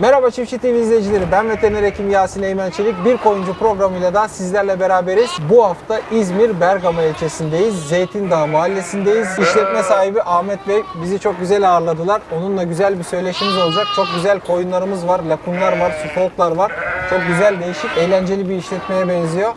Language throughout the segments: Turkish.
Merhaba Çiftçi TV izleyicileri. Ben veteriner hekim Yasin Eymen Çelik. Bir koyuncu programıyla da sizlerle beraberiz. Bu hafta İzmir Bergama ilçesindeyiz. Zeytin Dağı mahallesindeyiz. İşletme sahibi Ahmet Bey bizi çok güzel ağırladılar. Onunla güzel bir söyleşimiz olacak. Çok güzel koyunlarımız var, lakunlar var, suffolklar var. Çok güzel, değişik, eğlenceli bir işletmeye benziyor.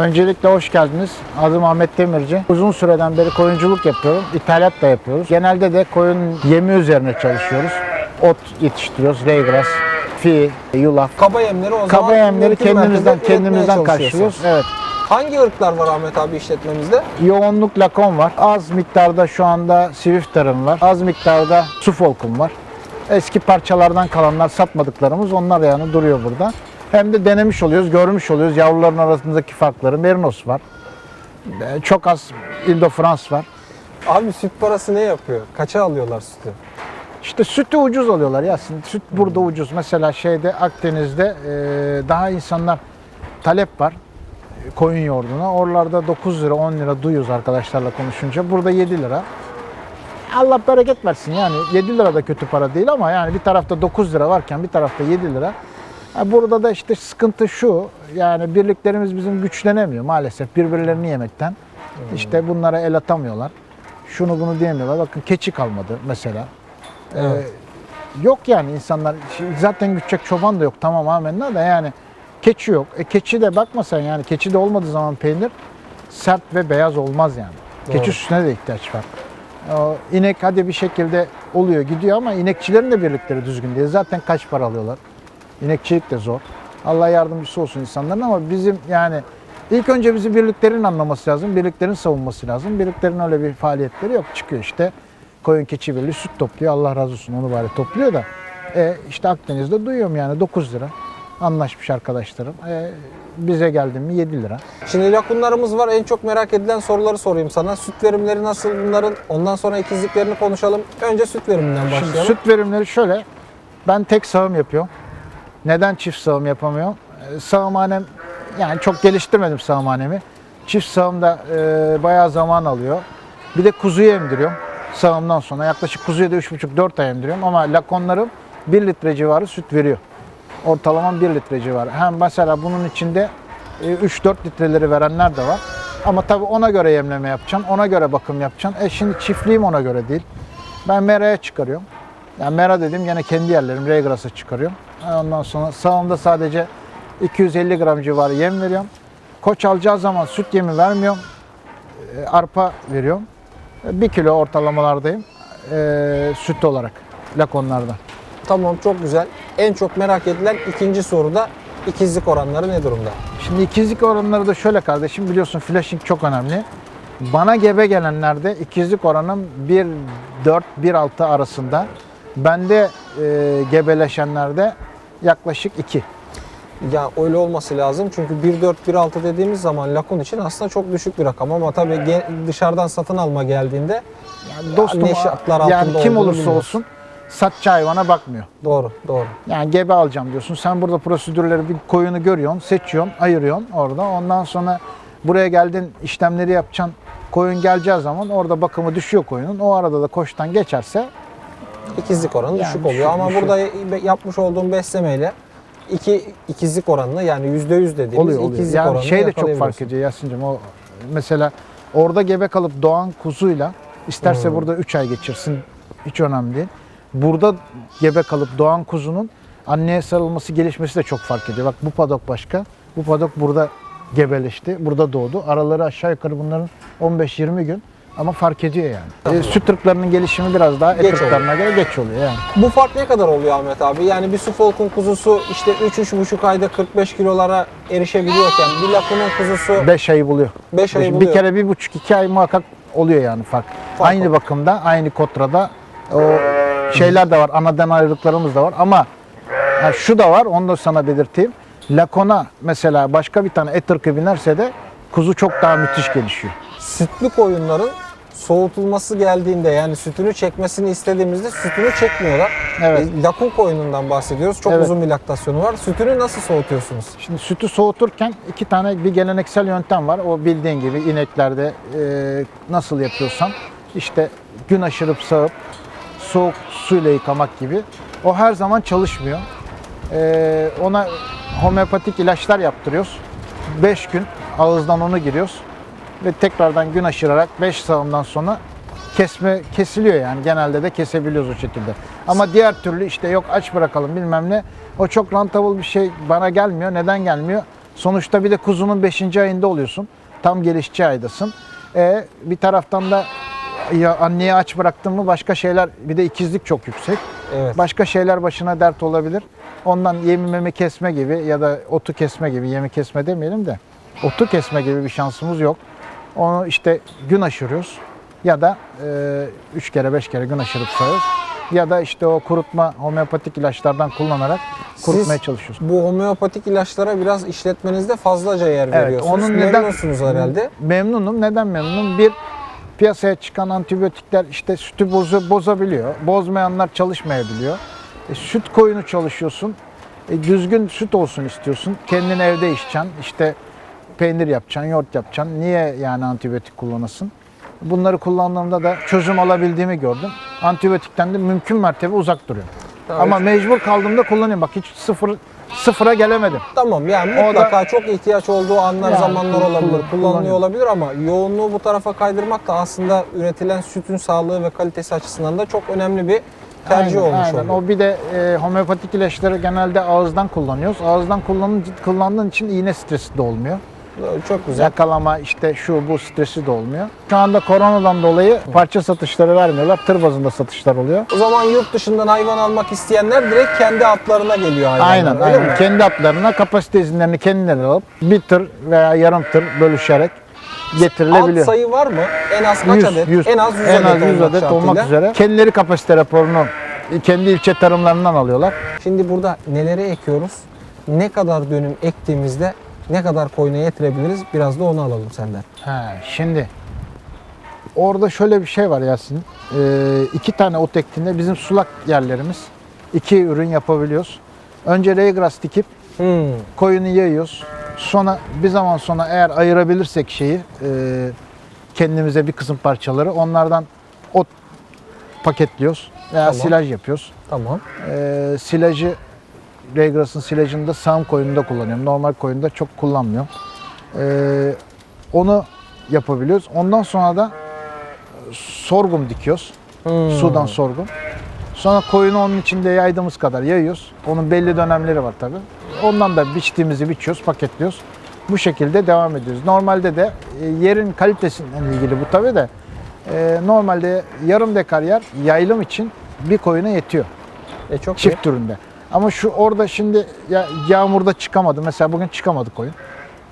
Öncelikle hoş geldiniz. Adım Ahmet Demirci. Uzun süreden beri koyunculuk yapıyorum. İthalat da yapıyoruz. Genelde de koyun yemi üzerine çalışıyoruz. Ot yetiştiriyoruz. Raygrass, fi, yulaf. Kaba yemleri o zaman Kaba yemleri kendimizden kendimizden karşılıyoruz. Evet. Hangi ırklar var Ahmet abi işletmemizde? Yoğunluk lakon var. Az miktarda şu anda Swifter'ım var. Az miktarda Suffolk'um var. Eski parçalardan kalanlar satmadıklarımız onlar yani duruyor burada. Hem de denemiş oluyoruz, görmüş oluyoruz yavruların arasındaki farkları. Merinos var. Ee, Çok az Indo-France var. Abi süt parası ne yapıyor? Kaça alıyorlar sütü? İşte sütü ucuz alıyorlar ya. Süt burada ucuz. Mesela şeyde Akdeniz'de e, daha insanlar talep var e, koyun yoğurduna. Oralarda 9 lira 10 lira duyuyoruz arkadaşlarla konuşunca. Burada 7 lira. Allah bereket versin yani 7 lira da kötü para değil ama yani bir tarafta 9 lira varken bir tarafta 7 lira. Burada da işte sıkıntı şu yani birliklerimiz bizim güçlenemiyor maalesef birbirlerini yemekten. İşte bunlara el atamıyorlar. Şunu bunu diyemiyorlar. Bakın keçi kalmadı mesela. Ee, Evet. yok yani insanlar şimdi zaten gütecek çoban da yok tamam amenna da yani keçi yok. E keçi de bakma sen yani keçi de olmadığı zaman peynir sert ve beyaz olmaz yani. Doğru. Keçi sütüne de ihtiyaç var. O, inek hadi bir şekilde oluyor gidiyor ama inekçilerin de birlikleri düzgün değil. Zaten kaç para alıyorlar. İnekçilik de zor. Allah yardımcısı olsun insanların ama bizim yani ilk önce bizi birliklerin anlaması lazım. Birliklerin savunması lazım. Birliklerin öyle bir faaliyetleri yok. Çıkıyor işte koyun keçi birliği süt topluyor. Allah razı olsun onu bari topluyor da. E, işte Akdeniz'de duyuyorum yani 9 lira. Anlaşmış arkadaşlarım. E, bize geldi mi 7 lira. Şimdi lakunlarımız var. En çok merak edilen soruları sorayım sana. Süt verimleri nasıl bunların? Ondan sonra ikizliklerini konuşalım. Önce süt veriminden Şimdi başlayalım. süt verimleri şöyle. Ben tek sağım yapıyorum. Neden çift sağım yapamıyorum? Ee, Sağımhanem yani çok geliştirmedim sağımhanemi. Çift sağım da e, bayağı zaman alıyor. Bir de kuzuyu emdiriyorum sağımdan sonra. Yaklaşık kuzuya da 3,5-4 ay emdiriyorum ama lakonlarım 1 litre civarı süt veriyor. Ortalama 1 litre civarı. Hem mesela bunun içinde e, 3-4 litreleri verenler de var. Ama tabii ona göre yemleme yapacaksın, ona göre bakım yapacaksın. E şimdi çiftliğim ona göre değil. Ben meraya çıkarıyorum. Yani mera dedim gene kendi yerlerim Raygrass'a çıkarıyorum. Ondan sonra sağımda sadece 250 gram civarı yem veriyorum. Koç alacağı zaman süt yemi vermiyorum. E, arpa veriyorum. 1 kilo ortalamalardayım e, süt olarak lakonlarda. Tamam çok güzel. En çok merak edilen ikinci soruda ikizlik oranları ne durumda? Şimdi ikizlik oranları da şöyle kardeşim biliyorsun flashing çok önemli. Bana gebe gelenlerde ikizlik oranım 1.4-1.6 arasında. Bende e, gebeleşenlerde yaklaşık 2. Ya öyle olması lazım çünkü 1.4-1.6 dediğimiz zaman lakun için aslında çok düşük bir rakam ama tabii dışarıdan satın alma geldiğinde Yani dostum ne şartlar altında yani kim olursa bilmiyoruz. olsun satçı hayvana bakmıyor. doğru doğru. Yani gebe alacağım diyorsun. Sen burada prosedürleri bir koyunu görüyorsun, seçiyorsun, ayırıyorsun orada. Ondan sonra buraya geldin işlemleri yapacaksın. Koyun geleceği zaman orada bakımı düşüyor koyunun. O arada da koştan geçerse İkizlik oranı Yani düşük oluyor ama düşük. burada yapmış olduğum beslemeyle iki ikizlik oranını yani %100 dediğimiz oluyor oluyor. ikizlik Yani oranını şey de çok fark ediyor Yasin'cim. O mesela orada gebe kalıp doğan kuzuyla isterse Hmm. burada 3 ay geçirsin hiç önemli değil. Burada gebe kalıp doğan kuzunun anneye sarılması, gelişmesi de çok fark ediyor. Bak bu padok başka. Bu padok burada gebeleşti. Burada doğdu. Araları aşağı yukarı bunların 15-20 gün. Ama fark ediyor yani. E, süt ırklarının gelişimi biraz daha et Geç ırklarına göre geç oluyor yani. Bu fark ne kadar oluyor Ahmet abi? Yani bir Suffolk'un kuzusu işte 3-3,5 ayda 45 kilolara erişebiliyorken bir lakunun kuzusu 5 ayı buluyor. 5 ayı Bir buluyor. kere bir buçuk iki ay muhakkak oluyor yani fark. Fark aynı oluyor. bakımda, aynı kotrada o şeyler de var, anadan ayrılıklarımız da var ama ha, şu da var, onu da sana belirteyim. Lakona mesela başka bir tane et ırkı binerse de kuzu çok daha müthiş gelişiyor. Sütlü koyunların soğutulması geldiğinde yani sütünü çekmesini istediğimizde sütünü çekmiyorlar. Evet. E, lakun koyunundan bahsediyoruz. Çok Evet. uzun bir laktasyonu var. Sütünü nasıl soğutuyorsunuz? Şimdi sütü soğuturken iki tane bir geleneksel yöntem var. O bildiğin gibi ineklerde e, nasıl yapıyorsan işte gün aşırıp sağıp soğuk suyla yıkamak gibi. O her zaman çalışmıyor. E, ona homeopatik ilaçlar yaptırıyoruz. 5 gün ağızdan onu giriyoruz ve tekrardan gün aşırarak 5 sağımdan sonra kesme kesiliyor yani genelde de kesebiliyoruz o şekilde. Ama diğer türlü işte yok aç bırakalım bilmem ne o çok rentable bir şey bana gelmiyor. Neden gelmiyor? Sonuçta bir de kuzunun 5. ayında oluyorsun. Tam gelişçi aydasın. E, bir taraftan da ya anneye aç bıraktın mı başka şeyler bir de ikizlik çok yüksek. Evet. Başka şeyler başına dert olabilir. Ondan yemi memi kesme gibi ya da otu kesme gibi, yemi kesme demeyelim de otu kesme gibi bir şansımız yok. Onu işte gün aşırıyoruz ya da 3 kere 5 kere gün aşırıp sağıyoruz. Ya da işte o kurutma homeopatik ilaçlardan kullanarak kurutmaya Siz çalışıyoruz. Bu homeopatik ilaçlara biraz işletmenizde fazlaca yer veriyorsunuz. onun Memnunsunuz herhalde. Memnunum. Neden memnunum? Bir piyasaya çıkan antibiyotikler işte sütü bozu, bozabiliyor. Bozmayanlar çalışmayabiliyor. E, süt koyunu çalışıyorsun. E, düzgün süt olsun istiyorsun. Kendin evde içeceksin. İşte peynir yapacaksın, yoğurt yapacaksın. Niye yani antibiyotik kullanasın? Bunları kullandığımda da çözüm alabildiğimi gördüm. Antibiyotikten de mümkün mertebe uzak duruyorum. Tabii. Ama mecbur kaldığımda kullanıyorum. Bak hiç sıfır sıfıra gelemedim. Tamam yani O da- çok ihtiyaç olduğu anlar, Yani zamanlar olabilir, kullan- kullanılıyor olabilir ama yoğunluğu bu tarafa kaydırmak da aslında üretilen sütün sağlığı ve kalitesi açısından da çok önemli bir tercih Aynen, olmuş aynen. oluyor. O bir de e, homeopatik ilaçları genelde ağızdan kullanıyoruz. Ağızdan kullanın, kullandığın için iğne stresi de olmuyor. Çok güzel. Yakalama işte şu bu stresi de olmuyor. Şu anda koronadan dolayı parça satışları vermiyorlar. Tır bazında satışlar oluyor. O zaman yurt dışından hayvan almak isteyenler direkt kendi atlarına geliyor hayvanlar. Aynen, öyle aynen. mi? Kendi atlarına kapasite izinlerini kendileri alıp bir tır veya yarım tır bölüşerek getirilebiliyor. Alt sayı var mı? En az kaç 100, adet? 100, en az 100 en adet, az 100 olmak adet olmak şartıyla. üzere. Kendileri kapasite raporunu kendi ilçe tarımlarından alıyorlar. Şimdi burada neleri ekiyoruz? Ne kadar dönüm ektiğimizde ne kadar koyuna yetirebiliriz? Biraz da onu alalım senden. He, şimdi orada şöyle bir şey var Yasin. Ee, iki tane ot ektiğinde bizim sulak yerlerimiz iki ürün yapabiliyoruz. Önce raygrass dikip Hmm. koyunu yayıyoruz. Sonra bir zaman sonra eğer ayırabilirsek şeyi e, kendimize bir kısım parçaları onlardan ot paketliyoruz veya Tamam. silaj yapıyoruz. Tamam. E, silajı Raygrass'ın silajını da sağım koyununda kullanıyorum. Normal koyunda çok kullanmıyorum. E, onu yapabiliyoruz. Ondan sonra da sorgum dikiyoruz. Hmm. Sudan sorgum. Sonra koyunu onun içinde yaydığımız kadar yayıyoruz. Onun belli dönemleri var tabi. Ondan da biçtiğimizi biçiyoruz, paketliyoruz. Bu şekilde devam ediyoruz. Normalde de e, yerin kalitesinden ilgili bu tabi de e, normalde yarım dekar yer yaylım için bir koyuna yetiyor E çok iyi. çift türünde. Ama şu orada şimdi ya, yağmurda çıkamadı. Mesela bugün çıkamadı koyun.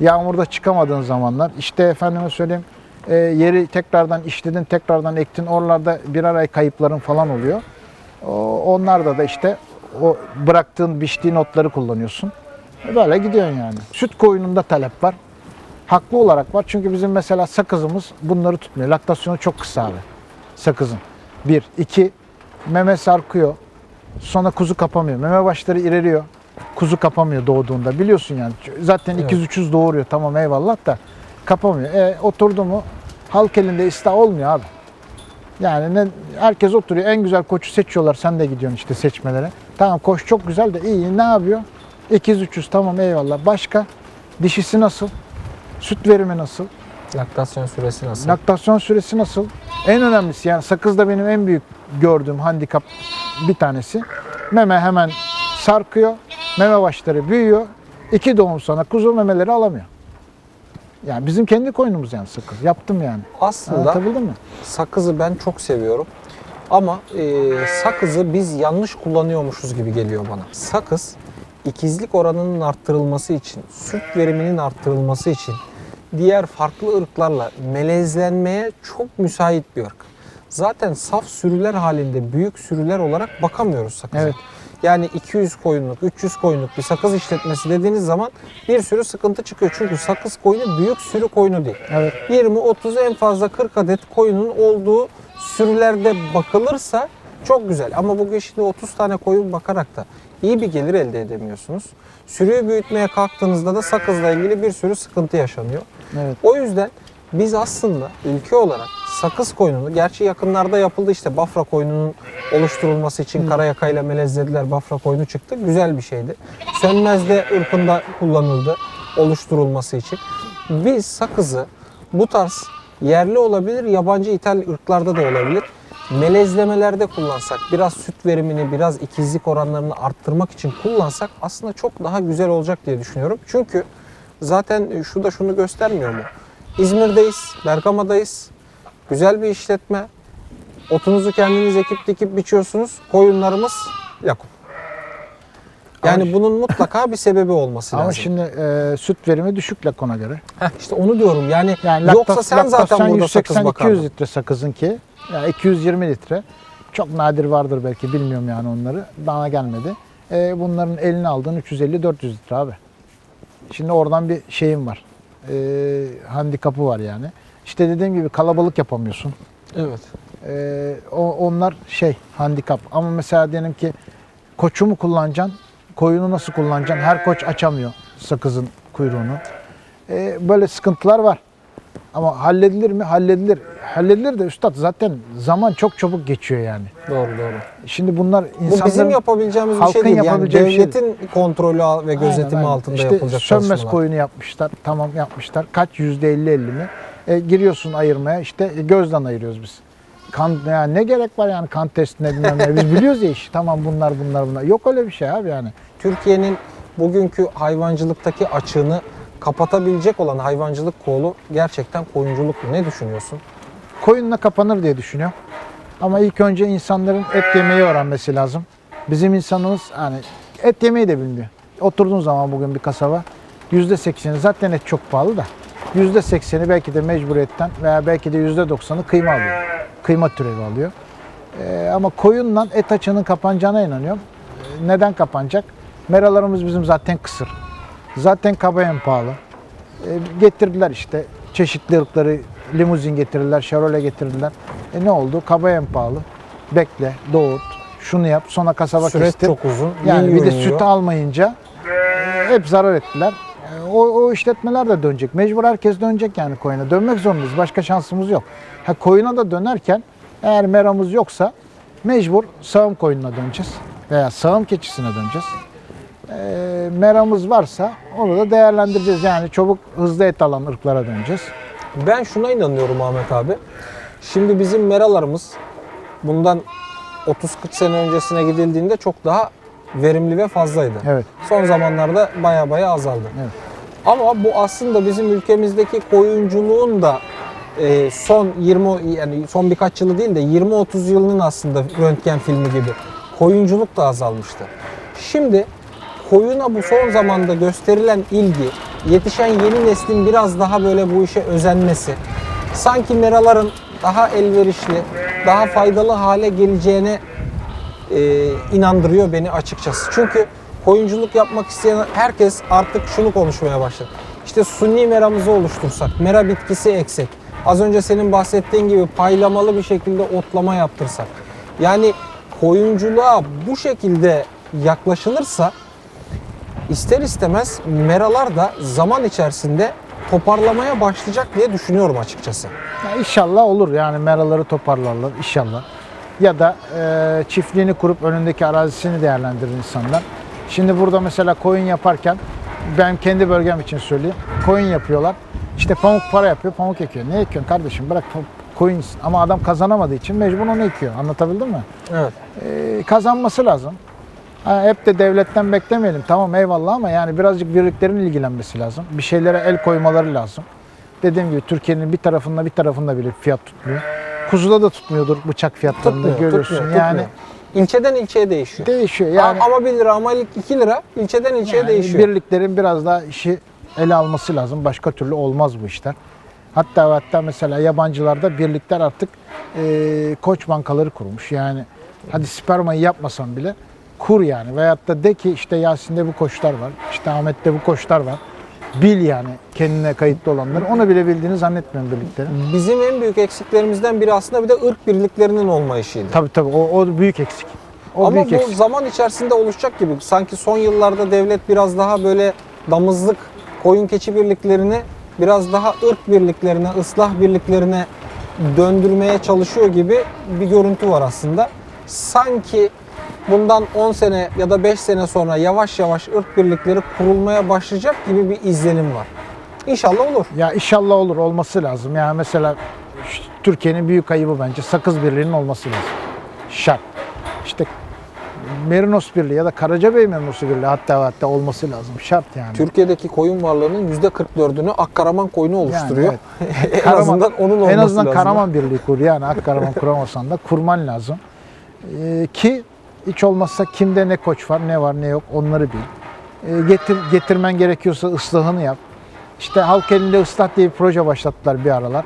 Yağmurda çıkamadığın zamanlar işte efendime söyleyeyim e, yeri tekrardan işledin, tekrardan ektin. Oralarda birer ay kayıpların falan oluyor. O, onlarda da işte o bıraktığın, biçtiğin otları kullanıyorsun. Böyle gidiyorsun yani. Süt koyununda talep var. Haklı olarak var. Çünkü bizim mesela sakızımız bunları tutmuyor. Laktasyonu çok kısa abi. Sakızın. Bir. iki meme sarkıyor. Sonra kuzu kapamıyor. Meme başları ireliyor. Kuzu kapamıyor doğduğunda. Biliyorsun yani. Zaten Evet. ikiz üçüz doğuruyor. Tamam eyvallah da kapamıyor. E, oturdu mu halk elinde ista olmuyor abi. Yani ne, herkes oturuyor. En güzel koçu seçiyorlar. Sen de gidiyorsun işte seçmelere. Tamam koç çok güzel de iyi. Ne yapıyor? İkiz üçüz tamam eyvallah. Başka? Dişisi nasıl? Süt verimi nasıl? Laktasyon süresi nasıl? Laktasyon süresi nasıl? En önemlisi yani sakızda benim en büyük gördüğüm handikap bir tanesi. Meme hemen sarkıyor. Meme başları büyüyor. İki doğum sonra kuzu memeleri alamıyor. Yani bizim kendi koyunumuz yani sakız. Yaptım yani. Aslında Anlatabildim mi? sakızı ben çok seviyorum. Ama e, sakızı biz yanlış kullanıyormuşuz gibi geliyor bana. Sakız ikizlik oranının arttırılması için, süt veriminin arttırılması için diğer farklı ırklarla melezlenmeye çok müsait bir ırk. Zaten saf sürüler halinde büyük sürüler olarak bakamıyoruz sakıza. Evet. yani 200 koyunluk, 300 koyunluk bir sakız işletmesi dediğiniz zaman bir sürü sıkıntı çıkıyor. Çünkü sakız koyunu büyük sürü koyunu değil. Evet. 20, 30 en fazla 40 adet koyunun olduğu sürülerde bakılırsa çok güzel. Ama bugün şimdi 30 tane koyun bakarak da iyi bir gelir elde edemiyorsunuz. Sürüyü büyütmeye kalktığınızda da sakızla ilgili bir sürü sıkıntı yaşanıyor. Evet. O yüzden biz aslında ülke olarak sakız koyununu, gerçi yakınlarda yapıldı işte Bafra koyununun oluşturulması için karayakayla melezlediler. Bafra koyunu çıktı. Güzel bir şeydi. Sönmez de ırkında kullanıldı oluşturulması için. Biz sakızı bu tarz yerli olabilir, yabancı ithal ırklarda da olabilir. Melezlemelerde kullansak, biraz süt verimini, biraz ikizlik oranlarını arttırmak için kullansak aslında çok daha güzel olacak diye düşünüyorum. Çünkü zaten şu da şunu göstermiyor mu? İzmir'deyiz, Bergama'dayız. Güzel bir işletme. Otunuzu kendiniz ekip dikip biçiyorsunuz. Koyunlarımız Yakup. Yani Ama- bunun mutlaka bir sebebi olması Ama lazım. şimdi e, süt verimi düşük lakona göre. Heh, işte onu diyorum. Yani, Yani yoksa laktas- sen zaten laktasyon burada sakız 180-200 bakardın. litre sakızın ki. Yani 220 litre. Çok nadir vardır belki bilmiyorum yani onları. Bana gelmedi. E, bunların elini aldığın 350-400 litre abi. Şimdi oradan bir şeyim var. E, handikapı var yani. İşte dediğim gibi kalabalık yapamıyorsun. Evet. E, o, onlar şey handikap. Ama mesela diyelim ki koçu mu kullanacaksın? Koyunu nasıl kullanacaksın? Her koç açamıyor sakızın kuyruğunu. E, böyle sıkıntılar var. Ama halledilir mi? Halledilir. Halledilir de üstad zaten zaman çok çabuk geçiyor yani. Doğru doğru. Şimdi bunlar Bu insanların... bizim yapabileceğimiz bir şey değil. Yani şey devletin kontrolü al- ve gözetimi Aynen, aynen. altında işte yapılacak sönmez çalışmalar. koyunu yapmışlar. Tamam yapmışlar. Kaç yüzde elli elli mi? E, giriyorsun ayırmaya işte gözden ayırıyoruz biz. Kan yani ne gerek var yani kan testine bilmem ne. Biz biliyoruz ya işi. Tamam bunlar bunlar bunlar. Yok öyle bir şey abi yani. Türkiye'nin bugünkü hayvancılıktaki açığını kapatabilecek olan hayvancılık kolu gerçekten koyunculuk. Ne düşünüyorsun? Koyunla kapanır diye düşünüyorum. Ama ilk önce insanların et yemeyi öğrenmesi lazım. Bizim insanımız hani et yemeyi de bilmiyor. Oturduğun zaman bugün bir kasaba yüzde sekseni zaten et çok pahalı da yüzde sekseni belki de mecburiyetten veya belki de yüzde doksanı kıyma alıyor. Kıyma türevi alıyor. Ee, ama koyunla et açığının kapanacağına inanıyorum. Ee, neden kapanacak? Meralarımız bizim zaten kısır. Zaten kabayan pahalı. E, getirdiler işte çeşitli ırkları limuzin getirdiler, Chevrolet getirdiler. E ne oldu? Kaba en pahalı. Bekle, doğurt, şunu yap, sonra kasaba Süreç kestir. çok uzun. Yani bir de süt almayınca e, hep zarar ettiler. E, O, o işletmeler de dönecek. Mecbur herkes dönecek yani koyuna. Dönmek zorundayız. Başka şansımız yok. Ha koyuna da dönerken eğer meramız yoksa mecbur sağım koyununa döneceğiz. Veya sağım keçisine döneceğiz. E, meramız varsa onu da değerlendireceğiz. Yani çabuk hızlı et alan ırklara döneceğiz. Ben şuna inanıyorum Ahmet abi. Şimdi bizim meralarımız bundan 30-40 sene öncesine gidildiğinde çok daha verimli ve fazlaydı. Evet. Son zamanlarda baya baya azaldı. Evet. Ama bu aslında bizim ülkemizdeki koyunculuğun da e, son 20 yani son birkaç yılı değil de 20-30 yılının aslında röntgen filmi gibi koyunculuk da azalmıştı. Şimdi koyuna bu son zamanda gösterilen ilgi, yetişen yeni neslin biraz daha böyle bu işe özenmesi, sanki meraların daha elverişli, daha faydalı hale geleceğine e, inandırıyor beni açıkçası. Çünkü koyunculuk yapmak isteyen herkes artık şunu konuşmaya başladı. İşte sunni meramızı oluştursak, mera bitkisi eksek, az önce senin bahsettiğin gibi paylamalı bir şekilde otlama yaptırsak. Yani koyunculuğa bu şekilde yaklaşılırsa ister istemez meralar da zaman içerisinde toparlamaya başlayacak diye düşünüyorum açıkçası. Ya inşallah olur yani meraları toparlarlar inşallah. Ya da e, çiftliğini kurup önündeki arazisini değerlendirir insanlar. Şimdi burada mesela koyun yaparken ben kendi bölgem için söyleyeyim. Koyun yapıyorlar. İşte pamuk para yapıyor, pamuk ekiyor. Ne ekiyorsun kardeşim? Bırak koyun. Ama adam kazanamadığı için mecbur onu ekiyor. Anlatabildim mi? Evet. E, kazanması lazım. Ha, hep de devletten beklemeyelim. Tamam eyvallah ama yani birazcık birliklerin ilgilenmesi lazım. Bir şeylere el koymaları lazım. Dediğim gibi Türkiye'nin bir tarafında bir tarafında bile fiyat tutmuyor. Kuzuda da tutmuyordur bıçak fiyatlarında Tutmuyor, görüyorsun. tutmuyor, yani tutmuyor. İlçeden ilçeye değişiyor. değişiyor. Yani, ama 1 lira ama 2 lira ilçeden ilçeye yani değişiyor. birliklerin biraz daha işi ele alması lazım. Başka türlü olmaz bu işler. Hatta hatta mesela yabancılarda birlikler artık e, koç bankaları kurmuş. Yani hadi spermayı yapmasan bile kur yani. Veyahut da de ki işte Yasin'de bu koçlar var, işte Ahmet'te bu koçlar var. Bil yani kendine kayıtlı olanları. Onu bile bildiğini zannetmiyorum birliklerin. Bizim en büyük eksiklerimizden biri aslında bir de ırk birliklerinin olmayışıydı. Tabii tabii o, o büyük eksik. O Ama büyük bu eksik. zaman içerisinde oluşacak gibi. Sanki son yıllarda devlet biraz daha böyle damızlık, koyun keçi birliklerini biraz daha ırk birliklerine, ıslah birliklerine döndürmeye çalışıyor gibi bir görüntü var aslında. Sanki bundan 10 sene ya da 5 sene sonra yavaş yavaş ırk birlikleri kurulmaya başlayacak gibi bir izlenim var. İnşallah olur. Ya inşallah olur olması lazım. Yani mesela Türkiye'nin büyük ayıbı bence Sakız Birliği'nin olması lazım. Şart. İşte Merinos Birliği ya da Karacabey Merinosu Birliği hatta hatta olması lazım. Şart yani. Türkiye'deki koyun varlığının %44'ünü Akkaraman koyunu oluşturuyor. en Karaman- azından onun olması En azından lazım. Karaman Birliği kur. Yani Akkaraman kuramasan da kurman lazım. Ee, ki hiç olmazsa kimde ne koç var, ne var, ne yok onları bil. Ee, getir, getirmen gerekiyorsa ıslahını yap. İşte halk elinde ıslah diye bir proje başlattılar bir aralar.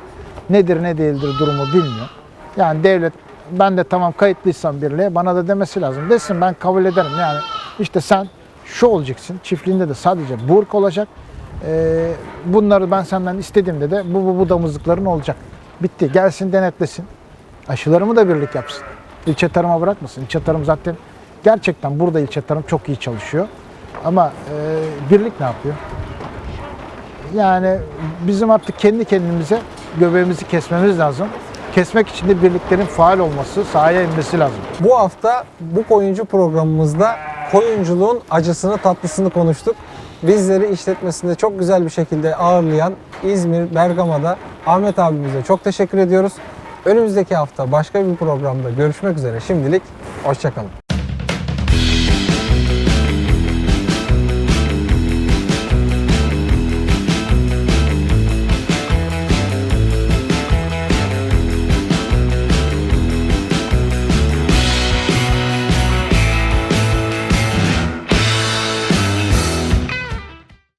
Nedir ne değildir durumu bilmiyor. Yani devlet ben de tamam kayıtlıysam birliğe bana da demesi lazım. Desin ben kabul ederim. Yani işte sen şu olacaksın. Çiftliğinde de sadece burk olacak. Ee, bunları ben senden istediğimde de bu bu, bu damızlıkların olacak. Bitti. Gelsin denetlesin. Aşılarımı da birlik yapsın. İlçe tarıma bırakmasın. İlçe tarım zaten gerçekten burada ilçe tarım çok iyi çalışıyor. Ama e, birlik ne yapıyor? Yani bizim artık kendi kendimize göbeğimizi kesmemiz lazım. Kesmek için de birliklerin faal olması, sahaya inmesi lazım. Bu hafta bu koyuncu programımızda koyunculuğun acısını tatlısını konuştuk. Bizleri işletmesinde çok güzel bir şekilde ağırlayan İzmir Bergama'da Ahmet abimize çok teşekkür ediyoruz. Önümüzdeki hafta başka bir programda görüşmek üzere. Şimdilik hoşçakalın.